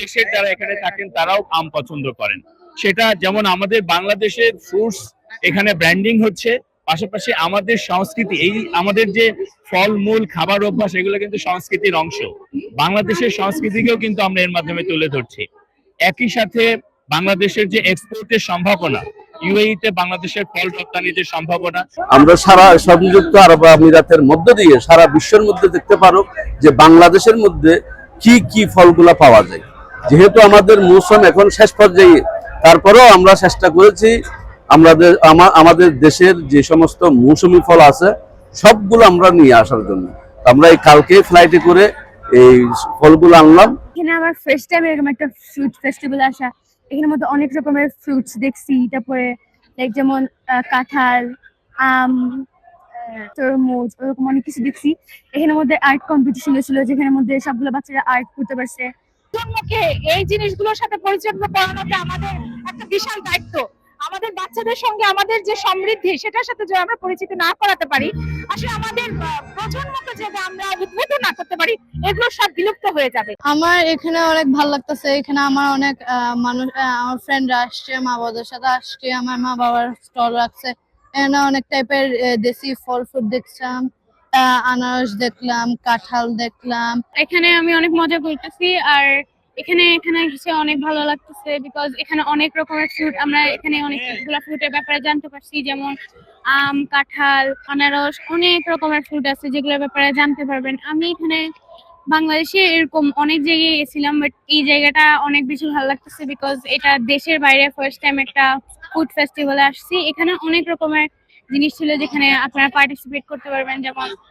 দেশের যারা এখানে থাকেন, তারাও আম পছন্দ করেন। সেটা যেমন আমাদের বাংলাদেশের ফ্রুটস এখানে ব্র্যান্ডিং হচ্ছে, পাশাপাশি আমাদের সংস্কৃতি, এই আমাদের যে ফলমূল, খাবার অভ্যাস, এগুলো কিন্তু সংস্কৃতির অংশ। বাংলাদেশের সংস্কৃতিকেও কিন্তু আমরা এর মাধ্যমে তুলে ধরছি। একই সাথে বাংলাদেশের যে এক্সপোর্টের সম্ভাবনা ইউএই তে বাংলাদেশের ফল রপ্তানির যে সম্ভাবনা। আমরা সারা সংযুক্ত আরব আমিরাতের মধ্য দিয়ে সারা বিশ্বের মধ্যে দেখতে পারো যে বাংলাদেশের মধ্যে কি কি ফলগুলা পাওয়া যায়। যেহেতু আমাদের মৌসুম এখন শেষ পর্যায়ে, তারপরেও আমরা চেষ্টা করেছি আমাদের আমাদের দেশের যে সমস্ত মৌসুমি ফল আছে, সবগুলো আমরা নিয়ে আসার জন্য। আমরা এই কালকে ফ্লাইটে করে এই ফলগুলো আনলাম। এখানে আমার ফার্স্ট টাইম এরকম একটা ফ্রুট ফেস্টিভ্যাল আসা, এখানের মধ্যে অনেক রকমের ফ্রুটস দেখছি, তারপরে লাইক যেমন কাঁঠাল, আম তরমুজ ওরকম অনেক কিছু দেখছি। এখানের মধ্যে আর্ট কম্পিটিশন ছিল যেখানের মধ্যে সবগুলো বাচ্চারা আর্ট করতে পারছে। প্রজন্মকে এই জিনিসগুলোর সাথে পরিচিত করানোটা আমাদের একটা বিশাল দায়িত্ব। আমাদের বাচ্চাদের সঙ্গে আমাদের যে সমৃদ্ধি সেটার সাথে যদি আমরা পরিচিত না করাতে পারি আসলে আমাদের প্রজন্মকে যদি আমরা উদ্বুদ্ধ না করতে পারি এগুলো সব বিলুপ্ত হয়ে যাবে। আমার এখানে অনেক ভালো লাগতেছে। এখানে আমার অনেক মানুষ আমার ফ্রেন্ডরা আসছে মা বাবাদের সাথে আসছে আমার মা বাবার স্টল রাখছে। এখানে অনেক টাইপের দেশি ফল দেখলাম আহ, আনারস দেখলাম, কাঁঠাল দেখলাম। এখানে আমি অনেক মজা করতেছি আর এখানে এখানে এসে অনেক ভালো লাগতেছে বিকজ এখানে অনেক রকমের ফ্রুট আমরা এখানে অনেকগুলো ফ্রুটের ব্যাপারে জানতে পারছি, যেমন আম, কাঁঠাল, আনারস, অনেক রকমের ফ্রুট আছে যেগুলোর ব্যাপারে জানতে পারবেন। আমি এখানে বাংলাদেশে এরকম অনেক জায়গায় গেছিলাম বাট এই জায়গাটা অনেক বেশি ভালো লাগতেছে বিকজ এটা দেশের বাইরে ফার্স্ট টাইম একটা ফুড ফেস্টিভ্যালে আসছি। এখানে অনেক রকমের জিনিস ছিল যেখানে আপনারা পার্টিসিপেট করতে পারবেন যেমন